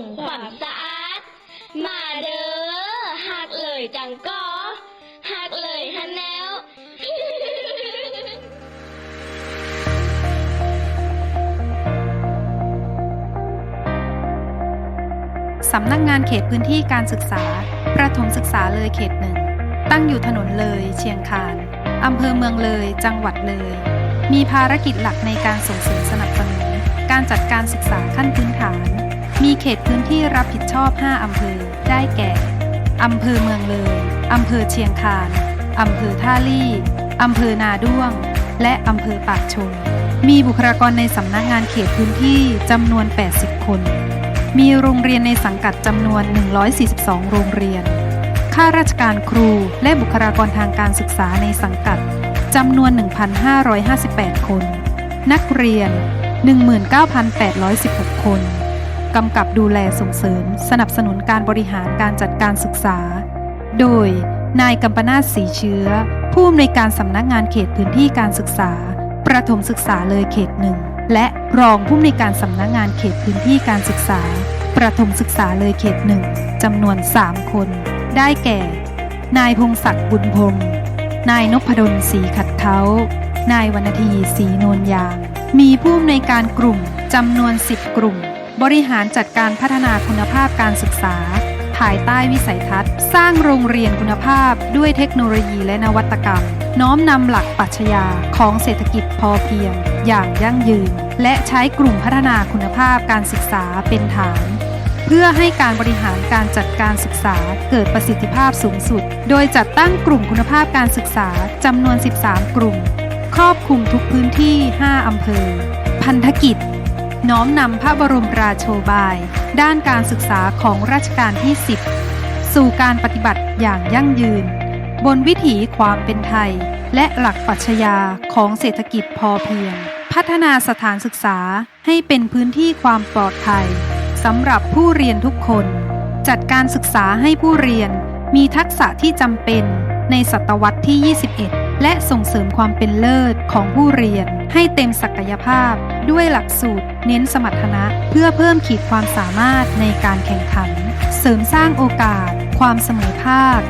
งความสะอาด มาเด้อหักเลยจังก็หักเลยฮันแนวสำนักงานเขตพื้นที่การศึกษา ประถมศึกษาเลยเขตหนึ่ง ตั้งอยู่ถนนเลย เชียงคานอำเภอเมืองเลย จังหวัดเลย มีภารกิจหลักในการส่งเสริมสนับสนุนการจัดการศึกษาขั้นพื้นฐาน มีเขตพื้นที่รับผิดชอบ 5 อำเภอ ได้แก่ อำเภอเมืองเลย อำเภอเชียงคาน อำเภอท่าลี่ อำเภอนาด้วง และอำเภอปากชนมีบุคลากรในสำนักงานเขตพื้นที่จำนวน 80 คน มีโรงเรียนในสังกัดจำนวน 142 โรงเรียน ข้าราชการครูและบุคลากรทางการศึกษาในสังกัดจำนวน 1,558 คน นักเรียน 19,816 คน กำกับดูแลส่งเสริม สนับสนุนการบริหารการจัดการศึกษา โดย นายกัมปนาศสีเชื้อ ผู้อำนวยการสำนักงานเขตพื้นที่การศึกษา ประถมศึกษาเลยเขตหนึ่ง และรองผู้อำนวยการสำนักงานเขตพื้นที่การศึกษา ประถมศึกษาเลยเขตหนึ่งจำนวน 3 คน ได้แก่ นายพงศักดิ์บุญพรมนายนพดลศรีขัดเขานายวรรณทีศรีนวลยาง มีผู้อำนวยการกลุ่มจำนวน 10 กลุ่ม บริหารจัดการพัฒนาคุณภาพการศึกษา ภายใต้วิสัยทัศน์ สร้างโรงเรียนคุณภาพด้วยเทคโนโลยีและนวัตกรรม น้อมนำหลักปรัชญาของเศรษฐกิจพอเพียง อย่างยั่งยืน และใช้กลุ่มพัฒนาคุณภาพการศึกษาเป็นฐาน เพื่อให้การบริหารการจัดการศึกษาเกิดประสิทธิภาพสูงสุด โดยจัดตั้งกลุ่มคุณภาพการศึกษาจำนวน 13 กลุ่ม ครอบคลุมทุกพื้นที่ 5 อำเภอ พันธกิจ น้อมนำพระบรมราโชบาย ด้านการศึกษาของรัชกาลที่ 10 สู่การปฏิบัติอย่างยั่งยืน บนวิถีความเป็นไทย และหลักปรัชญาของเศรษฐกิจพอเพียง พัฒนาสถานศึกษาให้เป็นพื้นที่ความปลอดภัยสำหรับผู้เรียนทุกคน จัดการศึกษาให้ผู้เรียนมีทักษะที่จำเป็นในศตวรรษที่ 21 และส่งเสริมความเป็นเลิศของผู้เรียน ให้เต็มศักยภาพ ด้วยหลักสูตร เน้นสมรรถนะ เพื่อเพิ่มขีดความสามารถในการแข่งขัน เสริมสร้างโอกาส ความเสมอภาค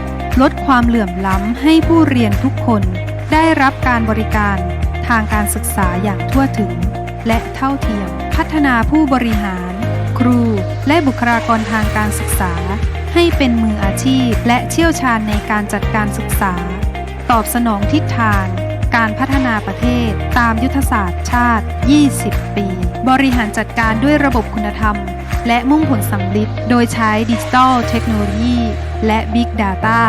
ลดความเหลื่อมล้ำให้ผู้เรียนทุกคน ได้รับการบริการทางการศึกษาอย่างทั่วถึง และเท่าเทียม พัฒนาผู้บริหาร ครู และบุคลากรทางการศึกษา ให้เป็นมืออาชีพและเชี่ยวชาญในการจัดการศึกษา ตอบสนองทิศทาง การพัฒนาประเทศ ตามยุทธศาสตร์ชาติ 20 ปี บริหารจัดการด้วยระบบคุณธรรม และมุ่งผลสำลิดโดยใช้ดิจิทัลเทคโนโลยี และ Big Data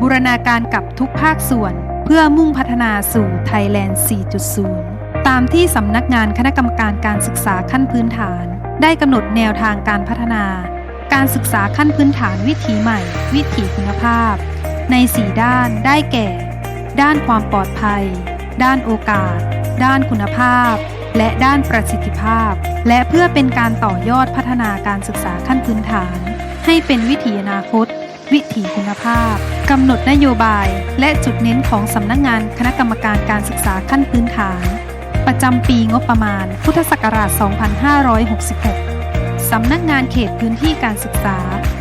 บูรณาการกับทุกภาคส่วน เพื่อมุ่งพัฒนาสู่ Thailand 4.0 ตามที่สำนักงานคณะกรรมการการศึกษาขั้นพื้นฐาน ได้กำหนดแนวทางการพัฒนา การศึกษาขั้นพื้นฐานวิถีใหม่ วิถีคุณภาพ ใน 4 ด้านได้แก่ ด้านความปลอดภัย ด้านโอกาส ด้านคุณภาพ และด้านประสิทธิภาพ และเพื่อเป็นการต่อยอดพัฒนาการศึกษาขั้นพื้นฐาน ให้เป็นวิถีอนาคต วิถีคุณภาพกำหนดนโยบาย และจุดเน้นของสำนักงานคณะกรรมการการศึกษาขั้นพื้นฐาน ประจำปีงบประมาณ พุทธศักราช 2566 สำนักงานเขตพื้นที่การศึกษา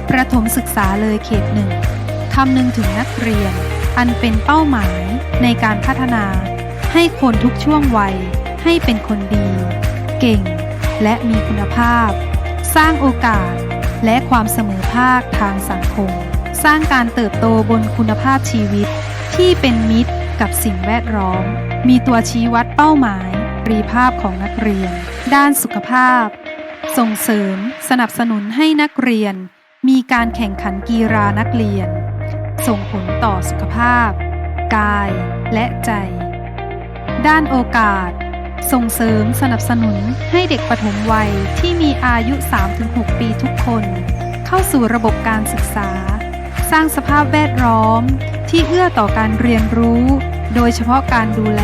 ประถมศึกษาเลยเขตหนึ่งคำนึงถึงนักเรียน อันเป็นเป้าหมายในการพัฒนา ให้คนทุกช่วงวัยให้เป็นคนดี เก่ง และมีคุณภาพ สร้างโอกาสและความเสมอภาคทางสังคม สร้างการเติบโตบนคุณภาพชีวิต ที่เป็นมิตรกับสิ่งแวดล้อม มีตัวชี้วัดเป้าหมายรีภาพของนักเรียน ด้านสุขภาพ ส่งเสริมสนับสนุนให้นักเรียน มีการแข่งขันกีฬานักเรียน ส่งผลต่อสุขภาพ กายและใจ ด้านโอกาส ส่งเสริมสนับสนุนให้เด็กปฐมวัยที่มีอายุ 3-6 ปีทุกคน เข้าสู่ระบบการศึกษา สร้างสภาพแวดล้อมที่เอื้อต่อการเรียนรู้ โดยเฉพาะการดูแล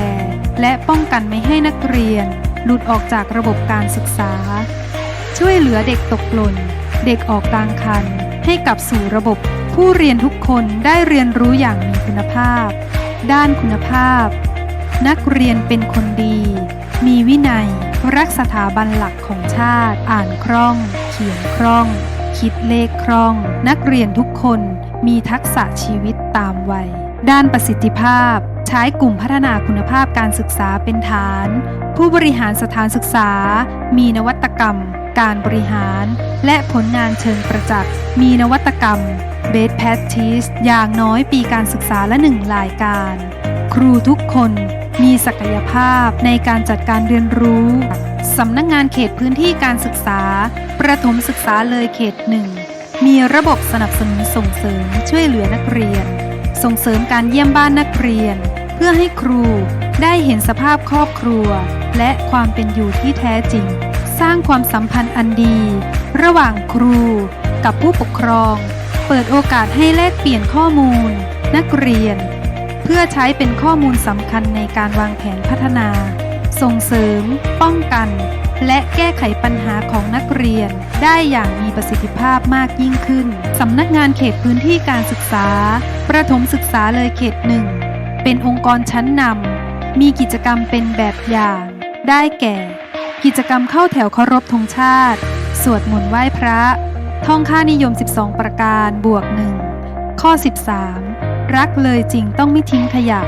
และป้องกันไม่ให้นักเรียน หลุดออกจากระบบการศึกษา ช่วยเหลือเด็กตกหล่น เด็กออกกลางคันให้กลับสู่ระบบ ผู้เรียนทุกคนได้เรียนรู้อย่างมีคุณภาพ ด้านคุณภาพ นักเรียนเป็นคนดี มีวินัย รักสถาบันหลักของชาติ อ่านคล่อง เขียนคล่อง คิดเลขคล่อง นักเรียนทุกคนมีทักษะชีวิตตามวัย ด้านประสิทธิภาพ ใช้กลุ่มพัฒนาคุณภาพการศึกษาเป็นฐาน ผู้บริหารสถานศึกษา มีนวัตกรรม การบริหาร และผลงานเชิงประจักษ์ มีนวัตกรรม Best Practice อย่างน้อยปีการศึกษาละหนึ่งรายการ ครูทุกคนมีศักยภาพในการจัดการเรียนรู้ สำนักงงานเขตพื้นที่การศึกษา ประถมศึกษาเลยเขตหนึ่ง มีระบบสนับสนุนส่งเสริมช่วยเหลือนักเรียน ส่งเสริมการเยี่ยมบ้านนักเรียน เพื่อให้ครูได้เห็นสภาพครอบครัว และความเป็นอยู่ที่แท้จริง สร้างความสัมพันธ์อันดี ระหว่างครูกับผู้ปกครอง เปิดโอกาสให้แลกเปลี่ยนข้อมูล นักเรียน เพื่อใช้เป็นข้อมูลสำคัญในการวางแผนพัฒนา ส่งเสริม ป้องกัน และแก้ไขปัญหาของนักเรียน ได้อย่างมีประสิทธิภาพมากยิ่งขึ้นสำนักงานเขตพื้นที่การศึกษา ประถมศึกษาเลยเขตหนึ่งเป็นองค์กรชั้นนำมีกิจกรรมเป็นแบบอย่าง ได้แก่ กิจกรรมเข้าแถวเคารพธงชาติ สวดมนต์ไหว้พระ ท่องค่านิยม 12 ประการบวกหนึ่งข้อ 13 รักเลยจริงต้องไม่ทิ้งขยะ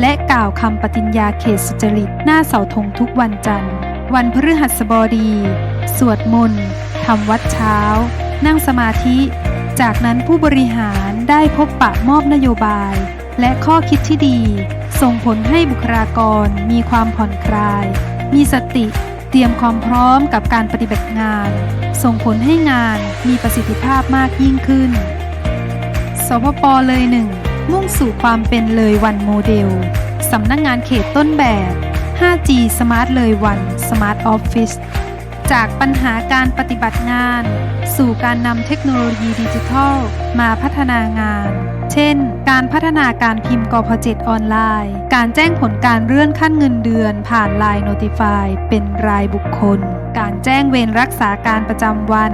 และกล่าวคำปฏิญญาเขตสุจริตหน้าเสาธงทุกวันจันทร์ วันพฤหัสบดี สวดมนต์ทำวัดเช้า นั่งสมาธิ จากนั้นผู้บริหารได้พบปะมอบนโยบาย และข้อคิดที่ดี ส่งผลให้บุคลากรมีความผ่อนคลาย มีสติ เตรียมความพร้อมกับการปฏิบัติงาน ส่งผลให้งานมีประสิทธิภาพมากยิ่งขึ้น สพปเลยหนึ่งมุ่งสู่ความเป็นเลยวันโมเดล สำนักงงานเขตต้นแบบ 5G Smart เลยวัน Smart Office จากปัญหาการปฏิบัติงาน สู่การนำเทคโนโลยีดิจิทัล มาพัฒนางาน เช่น การพัฒนาการพิมพ์กพ7ออนไลน์ การแจ้งผลการเลื่อนขั้นเงินเดือน ผ่านไลน์โน้ติฟายเป็นรายบุคคล การแจ้งเวรรักษาการประจำวัน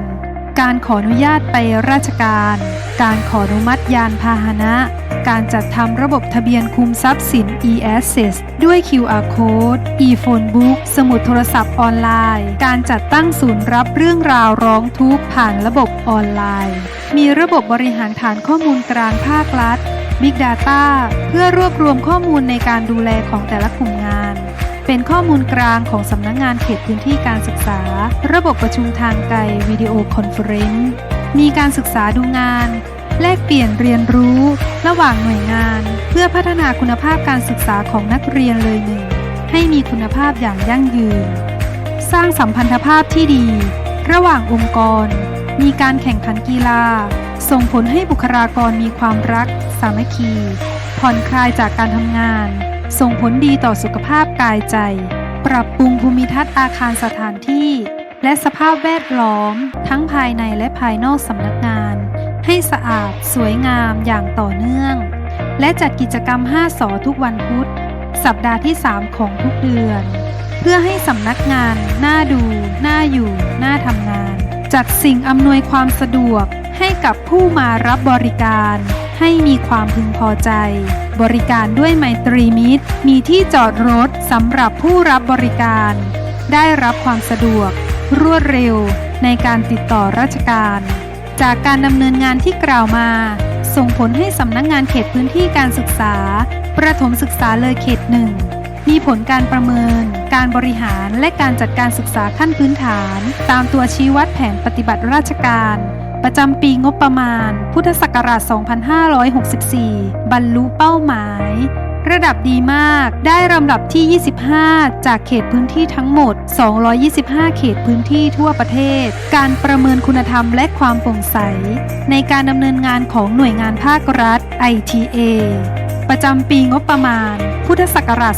การขออนุญาตไปราชการ การขออนุมัติยานพาหนะ การจัดทำระบบทะเบียนคุมทรัพย์สิน e-access ด้วย QR code e-phone book สมุดโทรศัพท์ออนไลน์ การจัดตั้งศูนย์รับเรื่องราวร้องทุกข์ผ่านระบบออนไลน์ มีระบบบริหารฐานข้อมูลกลางภาครัฐ Big Data เพื่อรวบรวมข้อมูลในการดูแลของแต่ละกลุ่มงาน เป็นข้อมูลกลางของสำนักงงานเขตพื้นที่การศึกษา ระบบประชุมทางไกลวิดีโอคอนเฟอเรนซ์มีการศึกษาดูงาน แลกเปลี่ยนเรียนรู้ ระหว่างหน่วยงาน เพื่อพัฒนาคุณภาพการศึกษาของนักเรียนเลยหนึ่งให้มีคุณภาพอย่างยั่งยืน สร้างสัมพันธภาพที่ดี ระหว่างองค์กร มีการแข่งขันกีฬา ส่งผลให้บุคลากรมีความรัก สามัคคี ผ่อนคลายจากการทำงาน ส่งผลดีต่อสุขภาพกายใจ ปรับปรุงภูมิทัศน์อาคารสถานที่ และสภาพแวดล้อม ทั้งภายในและภายนอกสำนักงาน ให้สะอาด สวยงามอย่างต่อเนื่อง และจัดกิจกรรม 5สอทุกวันพุธ สัปดาห์ที่ 3 ของทุกเดือน เพื่อให้สำนักงานน่าดูน่าอยู่น่าทำงาน จัดสิ่งอำนวยความสะดวกให้กับผู้มารับบริการ ให้มีความพึงพอใจ บริการด้วยไมตรีมิตร มีที่จอดรถสำหรับผู้รับบริการ ได้รับความสะดวก รวดเร็ว ในการติดต่อราชการ จากการดำเนินงานที่กล่าวมา ส่งผลให้สำนักงงานเขตพื้นที่การศึกษา ประถมศึกษาเลยเขตหนึ่งมีผลการประเมิน การบริหารและการจัดการศึกษาขั้นพื้นฐาน ตามตัวชี้วัดแผนปฏิบัติราชการ ประจำปีงบประมาณ พุทธศักราช 2564 บรรลุเป้าหมาย ระดับดีมากได้ลำดับที่ 25 จากเขตพื้นที่ทั้งหมด 225 เขตพื้นที่ทั่วประเทศ การประเมินคุณธรรมและความโปร่งใส ในการดำเนินงานของหน่วยงานภาครัฐ ITA ประจำปีงบประมาณ พุทธศักราช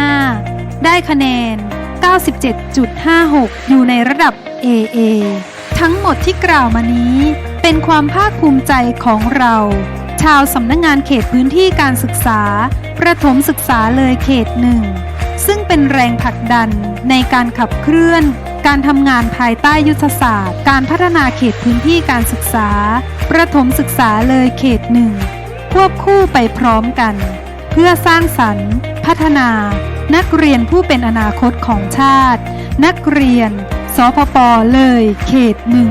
2565 ได้คะแนน 97.56 อยู่ในระดับ AA ทั้งหมดที่กล่าวมานี้ เป็นความภาคภูมิใจของเรา ชาวสำนักงงานเขตพื้นที่การศึกษา ประถมศึกษาเลยเขตหนึ่ง ซึ่งเป็นแรงผลักดันในการขับเคลื่อน การทำงานภายใต้ยุทธศาสตร์ การพัฒนาเขตพื้นที่การศึกษา ประถมศึกษาเลยเขตหนึ่งควบคู่ไปพร้อมกัน เพื่อสร้างสรรค์ พัฒนา นักเรียนผู้เป็นอนาคตของชาติ นักเรียน สพปเลยเขตหนึ่ง